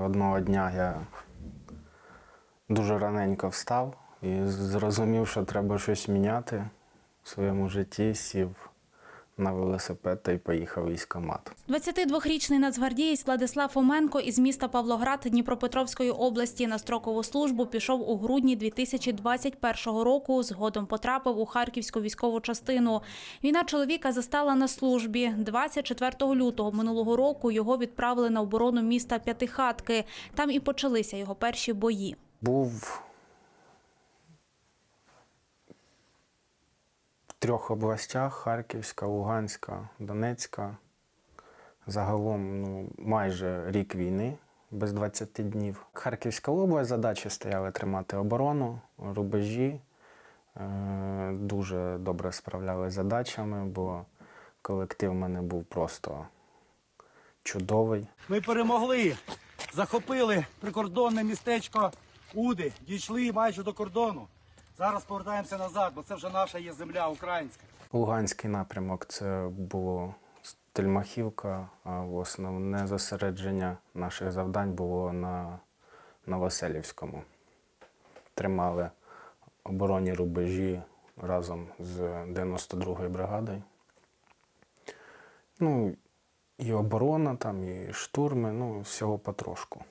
Одного дня я дуже раненько встав і зрозумів, що треба щось міняти в своєму житті, сів на велосипед та й поїхав в військкомат. 22-річний нацгвардієць Владислав Фоменко із міста Павлоград Дніпропетровської області на строкову службу пішов у грудні 2021 року. Згодом потрапив у Харківську військову частину. Війна чоловіка застала на службі. 24 лютого минулого року його відправили на оборону міста П'ятихатки. Там і почалися його перші бої. Був трьох областях: Харківська, Луганська, Донецька. Загалом ну, майже рік війни, без 20 днів. Харківська область задачі стояли тримати оборону, рубежі. Е, Дуже добре справлялися задачами, бо колектив в мене був просто чудовий. Ми перемогли, захопили прикордонне містечко Уди, дійшли майже до кордону. Зараз повертаємося назад, бо це вже наша є земля українська. Луганський напрямок це було Тельмахівка, а основне зосередження наших завдань було на Новоселівському. Тримали оборонні рубежі разом з 92-ю бригадою. Ну, і оборона там, і штурми, ну, всього потрошку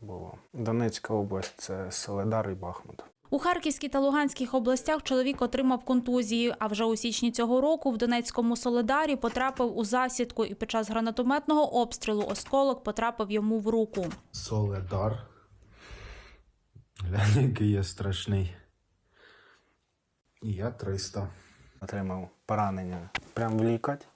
було. Донецька область це Соледар і Бахмут. У Харківській та Луганських областях чоловік отримав контузії, а вже у січні цього року в Донецькому Соледарі потрапив у засідку і під час гранатометного обстрілу осколок потрапив йому в руку. Соледар. Глянь, який я страшний. І я 300. отримав поранення прямо в лікоть.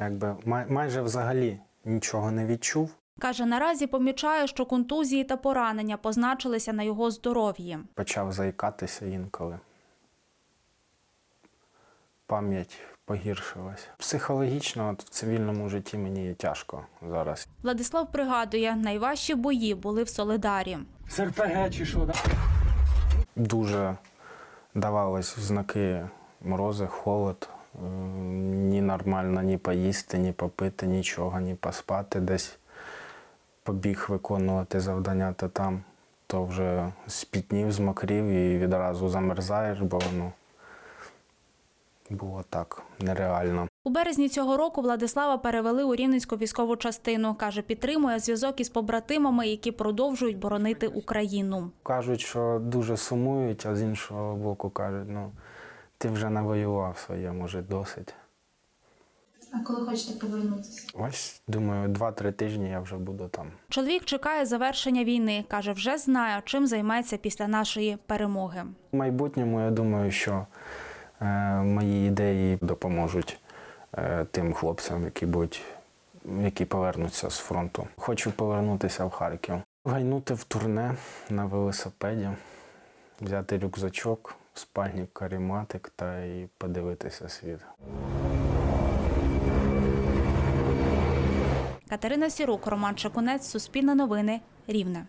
Якби май- майже взагалі нічого не відчув. Каже, наразі помічає, що контузії та поранення позначилися на його здоров'ї. Почав заїкатися інколи. Пам'ять погіршилась. Психологічно от в цивільному житті мені тяжко зараз. Владислав пригадує, найважчі бої були в Соледарі. З РПГ чи що, да? Дуже давались знаки морози, холод. Е, Ні нормально ні поїсти, ні попити, нічого, ні поспати. Десь побіг виконувати завдання, то там, то вже спітнів, змокрів і відразу замерзаєш, бо ну, було так нереально. У березні цього року Владислава перевели у Рівненську військову частину. Каже, підтримує зв'язок із побратимами, які продовжують боронити Україну. Кажуть, що дуже сумують, а з іншого боку кажуть, ну ти вже навоював своє, може, досить. А коли хочете повернутися? Ось, думаю, два-три тижні я вже буду там. Чоловік чекає завершення війни. Каже, вже знає, чим займеться після нашої перемоги. В майбутньому я думаю, що е, мої ідеї допоможуть е, тим хлопцям, які будуть, які повернуться з фронту. Хочу повернутися в Харків, гайнути в турне на велосипеді, взяти рюкзачок, спальник, каріматик та й подивитися світ. Катерина Сірук, Роман Шакунець, Суспільне новини, Рівне.